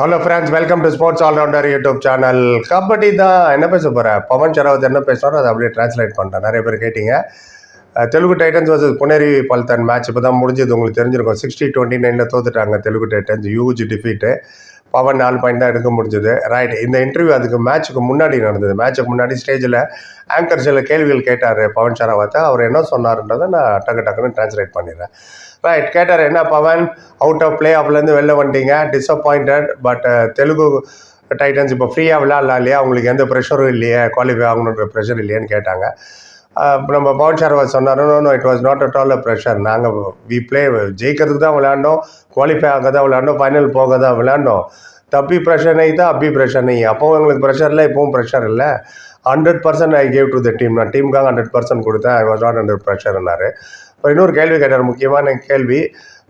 Hello friends welcome to sports allrounder YouTube channel kabaddi தான் என்ன பேச போகிறேன் பவன் சரவத் என்ன பேசுகிறோம் அதை அப்படியே ட்ரான்ஸ்லேட் பண்ணிட்டேன். நிறைய பேர் கேட்டீங்க. Telugu Titans versus Puneri Paltan match இப்போ தான் முடிஞ்சது. உங்களுக்கு தெரிஞ்சிருக்கும். சிக்ஸ்டி டுவெண்ட்டி நைனில் தோத்துட்டாங்க Telugu Titans huge defeat Pawan நாலு பாயிண்ட் தான் எடுக்க முடிஞ்சது. ரைட் இந்த இன்டர்வியூ அதுக்கு மேட்ச்சுக்கு முன்னாடி நடந்தது. மேட்ச்சுக்கு முன்னாடி ஸ்டேஜில் ஆங்கர் சில கேள்விகள் கேட்டார் பவன் சரவத்தை அவர் என்ன சொன்னார்ன்றதை நான் டக்கு டக்குன்னு ட்ரான்ஸ்லேட் பண்ணிடுறேன். ரைட் கேட்டார் என்ன பவன்? அவுட் ஆஃப் பிளே ஆஃப்லேருந்து வெளில வந்துட்டீங்க. Disappointed but uh, Telugu Titans இப்போ ஃப்ரீயாக விளாட்லாம் இல்லையா? உங்களுக்கு எந்த ப்ரெஷரும் இல்லையே? குவாலிஃபை ஆகணுன்ற ப்ரெஷர் இல்லையான்னு கேட்டாங்க. அஹ் நம்ம பவன் சர்வா சொன்னார் no it was not at all a pressure நாங்கள் வி ப்ளே ஜெயிக்கிறதுக்கு தான் விளையாண்டோம் குவாலிஃபை ஆக தான் விளையாண்டோம் ஃபைனல் போக தான் விளையாண்டோம் தப்பி ப்ரெஷர் நெய் தான் அப்பி ப்ரெஷர் நெய் அப்போவும் எங்களுக்கு ப்ரெஷர் இல்லை இப்போவும் ப்ரெஷர் இல்லை. Hundred percent I gave to the team நான் டீமுக்காக ஹண்ட்ரட் பர்சன்ட் கொடுத்தேன். ஐ வாஸ் நாட் அண்டர் ப்ரெஷர்னாரு இப்போ இன்னொரு கேள்வி கேட்டார் முக்கியமான கேள்வி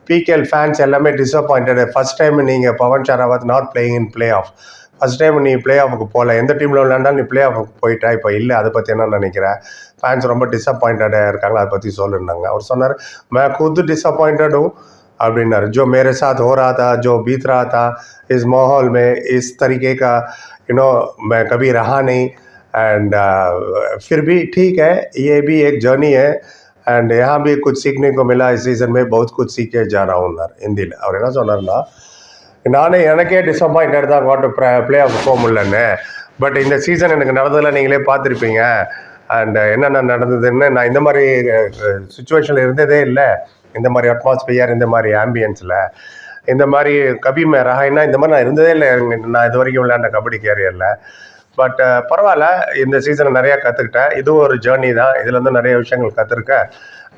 பிகேஎல் ஃபேன்ஸ் எல்லாமே டிசப்பாயிண்டட் ஃபர்ஸ்ட் டைம் நீங்கள் Pawan Sehrawat not playing in playoff first time நீ பிளே ஆஃபுக்கு போகல எந்த டீமில் விளையாண்டாலும் நீ பிளே ஆஃபுக்கு போயிட்டா இப்போ இல்லை அதை பற்றி என்ன நினைக்கிறேன் ஃபேன்ஸ் ரொம்ப டிசப்பாயிண்டடாக இருக்காங்க அதை பற்றி சொல்லிருந்தாங்க அவர் சொன்னார் मैं खुद डिसअपॉइंटेड हूँ அப்படின்னாரு जो मेरे साथ हो रहा था जो बीत रहा था इस माहौल में इस तरीके का यू नो मैं कभी रहा नहीं एंड फिर भी ठीक है ये भी एक जर्नी है அண்ட் யா பி குச் சீக்னே கோ மிலா இஸ் சீசன் மே பௌத் குச் சீக்கே ஜானாவுன்னார் ஹிந்தியில் அவர் என்ன சொன்னார்னா நானே எனக்கே டிசப்பாயிண்ட் ஆகிட்டு தான் ப்ளே ப்ளே ஆஃப் போக முடியலன்னு பட் இந்த சீசன் எனக்கு நடந்ததில் நீங்களே பார்த்துருப்பீங்க. அண்ட் என்னென்ன நடந்ததுன்னு நான் இந்த மாதிரி சுச்சுவேஷனில் இருந்ததே இல்லை. இந்த மாதிரி அட்மாஸ்பியர் இந்த மாதிரி ஆம்பியன்ஸில் இந்த மாதிரி கபி மேரா என்ன இந்த மாதிரி நான் இருந்ததே இல்லை. நான் இது வரைக்கும் விளையாண்ட கபடி கேரியரில் பட் uh, பரவாயில்ல. இந்த சீசனை நிறையா கற்றுக்கிட்டேன் இதுவும் ஒரு ஜேர்னி தான். இதுலேருந்து நிறைய விஷயங்கள் கற்றுருக்கேன்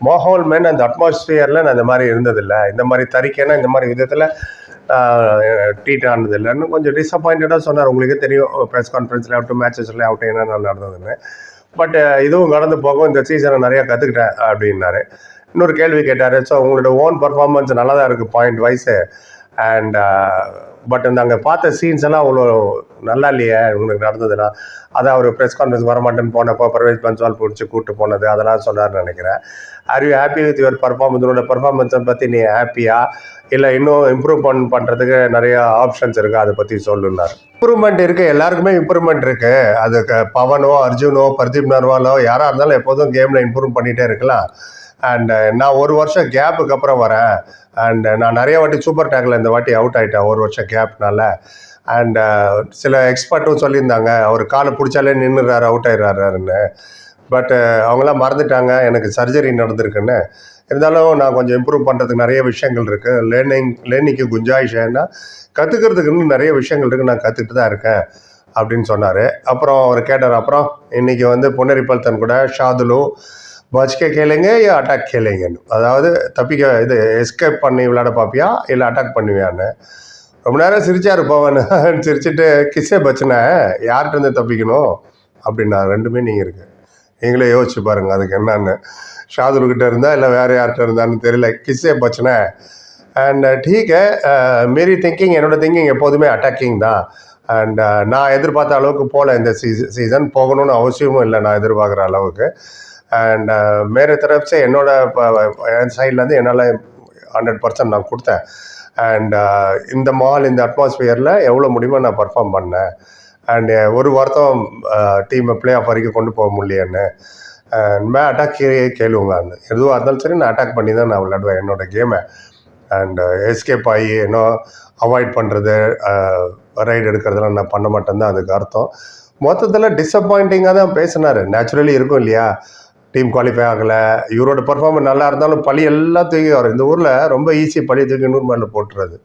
மாஹோல் மேன் அந்த அட்மாஸ்பியரில் நான் இந்த மாதிரி இருந்ததில்லை. இந்த மாதிரி தறிக்கைன்னா இந்த மாதிரி விதத்தில் ட்ரீட் ஆனதில்லைன்னு கொஞ்சம் டிசப்பாயிண்டடாக சொன்னார். உங்களுக்கே தெரியும். ப்ரெஸ் கான்ஃபரன்ஸில் ஆகட்டும் மேட்சஸ்ல ஆகட்டும் என்னென்ன நடந்ததுன்னு. பட் uh, இதுவும் கடந்து போகும் இந்த சீசனை நிறையா கற்றுக்கிட்டேன் அப்படின்னாரு. இன்னொரு கேள்வி கேட்டார். ஸோ உங்களோட ஓன் பர்ஃபார்மன்ஸ் நல்லா தான் இருக்குது point wise and but uh, இந்த அங்கே பார்த்த சீன்ஸ் எல்லாம் அவ்வளோ நல்லா இல்லையே உங்களுக்கு நடந்ததுன்னா? அதை அவர் ப்ரெஸ் கான்ஃபரன்ஸ் வரமாட்டேன்னு போனப்போ பர்வேஸ் பன்சால் பிடிச்சி கூப்பிட்டு போனது அதெல்லாம் சொன்னார்னு நினைக்கிறேன். Are you happy with your performance உன்னோட பர்ஃபார்மன்ஸை பற்றி நீ ஹாப்பியா இல்லை இன்னும் இம்ப்ரூவ் பண்ண பண்ணுறதுக்கு நிறைய ஆப்ஷன்ஸ் இருக்குது அதை பற்றி சொல்லுனார் இம்ப்ரூவ்மெண்ட் இருக்குது எல்லாருக்குமே இம்ப்ரூவ்மெண்ட் இருக்குது அது பவனோ அர்ஜுனோ பர்தீப் நர்வாலோ யாராக இருந்தாலும் எப்போதும் கேமில் இம்ப்ரூவ் பண்ணிகிட்டே இருக்கலாம். அண்ட் uh, நான் ஒரு வருஷம் கேப்புக்கு அப்புறம் வரேன். அண்ட் uh, நான் நிறைய வாட்டி சூப்பர் டேக்கில் இந்த வாட்டி அவுட் ஆகிட்டேன் ஒரு வருஷம் கேப்னால அண்ட் uh, சில எக்ஸ்பர்ட்டும் சொல்லியிருந்தாங்க அவர் காலை பிடிச்சாலே நின்றுறாரு அவுட் ஆயிடுறாருன்னு. பட் அவங்களாம் மறந்துட்டாங்க எனக்கு சர்ஜரி நடந்திருக்குன்னு. இருந்தாலும் நான் கொஞ்சம் இம்ப்ரூவ் பண்ணுறதுக்கு நிறைய விஷயங்கள் இருக்குது லேர்னிங் லேர்னிங்க்கு குஞ்சாயிஷ் ஏன்னா கற்றுக்கிறதுக்கு இன்னும் நிறைய விஷயங்கள் இருக்குது நான் கற்றுக்கிட்டு தான் இருக்கேன் அப்படின்னு சொன்னார். அப்புறம் அவர் கேட்டார் அப்புறம் இன்றைக்கி வந்து பொன்னரிப்பல்தன் கூட ஷாதுலு பச்சிக்க கேளுங்க யா அட்டாக் கேளுங்கன்னு அதாவது தப்பிக்க இது எஸ்கேப் பண்ணி விளையாட பார்ப்பியா இல்லை அட்டாக் பண்ணுவியான்னு. ரொம்ப நேரம் சிரிச்சாரு பவன். சிரிச்சிட்டு கிஸ்ஸே பச்சனை யார்கிட்ட இருந்து தப்பிக்கணும்? அப்படின்னா ரெண்டுமே நீங்கள் இருக்கு. நீங்களே யோசிச்சு பாருங்க அதுக்கு என்னன்னு. ஷாதுல்கிட்ட இருந்தா இல்லை வேறு யார்கிட்ட இருந்தான்னு தெரியல. கிஸ்ஸே பச்சனை. அண்ட் டீக் மேரி திங்கிங் என்னோட திங்கிங் எப்போதுமே அட்டாக்கிங் தான். அண்ட் நான் எதிர்பார்த்த அளவுக்கு போகல இந்த சீசன் போகணும்னு அவசியமும் இல்லை நான் எதிர்பார்க்குற அளவுக்கு. அண்ட் uh, மேரே தரப்பு என்னோட என் சைட்லேருந்து என்னால் ஹண்ட்ரட் பர்சன்ட் நான் கொடுத்தேன். அண்ட் uh, இந்த மால் இந்த அட்மாஸ்பியரில் எவ்வளோ முடியுமோ நான் பர்ஃபார்ம் பண்ணேன். அண்ட் ஒரு வார்த்தம் டீமை பிளே ஆஃப் வரைக்கும் கொண்டு போக முடியலன்னு. மே அட்டாக் கேளுவாங்க எதுவாக இருந்தாலும் சரி நான் அட்டாக் பண்ணி தான் நான் விளையாடுவேன் என்னோட கேமை அண்ட் எஸ்கேப் ஆகி இன்னும் அவாய்ட் பண்ணுறது ரைடு எடுக்கிறதெல்லாம் நான் பண்ண மாட்டேன் தான் அதுக்கு அர்த்தம். மொத்தத்தில் டிசப்பாயிண்டிங்காக தான் பேசினார். நேச்சுரலி இருக்கும் இல்லையா? டீம் குவாலிஃபை ஆகலை. இவரோட பர்ஃபார்மன்ஸ் நல்லா இருந்தாலும் பழி எல்லாம் தூக்கி வரும் இந்த ஊரில் ரொம்ப ஈஸியாக பழி தூக்கி நூறு மேலே போட்டுறது.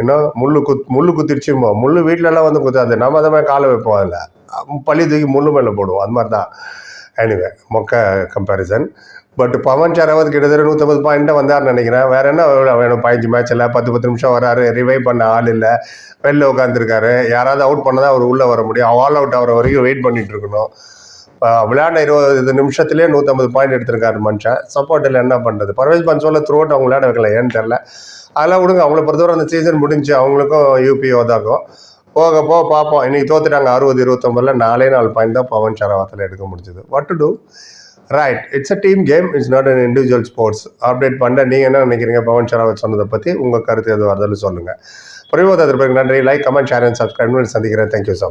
ஏன்னா முள் குத் முள் குத்திருச்சுமோ முள் வீட்டிலலாம் வந்து குத்தாது. நம்ம அதை மாதிரி காலை வைப்போம் அதில். பழி தூக்கி முள்ளு மேலே போடுவோம். அது மாதிரி தான். எனிவே மொக்க கம்பேரிசன் பட் பவன் சரவத் கிட்டத்தட்ட நூற்றம்பது பாயிண்ட்டாக வந்தார்னு நினைக்கிறேன். வேற என்ன வேணும்? பதினஞ்சு மேட்ச் இல்லை பத்து பத்து நிமிஷம் வராரு. ரிவைவ் பண்ண ஆள் இல்லை. வெளில உட்காந்துருக்காரு யாராவது அவுட் பண்ணதான் அவர் உள்ளே வர முடியும். ஆல் அவுட் ஆகிற வரைக்கும் வெயிட் பண்ணிட்டு இருக்கணும். விளையாண்ட இருபது நிமிஷத்துலேயே நூற்றம்பது பாயிண்ட் எடுத்திருக்காரு மனுஷன். சப்போர்ட்டில் என்ன பண்ணுறது பர்வேஸ் பன்சோலில் த்ரூ அவுட் அவங்க விளையாட வைக்கல ஏன்னு தெரில அதெல்லாம் விடுங்க அவங்கள பொறுத்தவரை அந்த சீசன் முடிஞ்சு அவங்களுக்கும் யூபிஓ தாக்கும் போக போக பார்ப்போம். இன்றைக்கி தோத்துட்டாங்க அறுபது இருபத்தொம்பதில் நாலே நாலு பாயிண்ட் தான் பவன் சரவாத்தில் எடுக்க முடிஞ்சது. What to do right it's a team game it's not an individual sports update பண்ண நீங்கள் என்ன நினைக்கிறீங்க? பவன் ஷராவத் சொன்னதை பற்றி உங்கள் கருத்து எது வருதுன்னு சொல்லுங்கள் புரிவோதற்கு நன்றி. Like comment share and subscribe சந்திக்கிறேன். Thank you so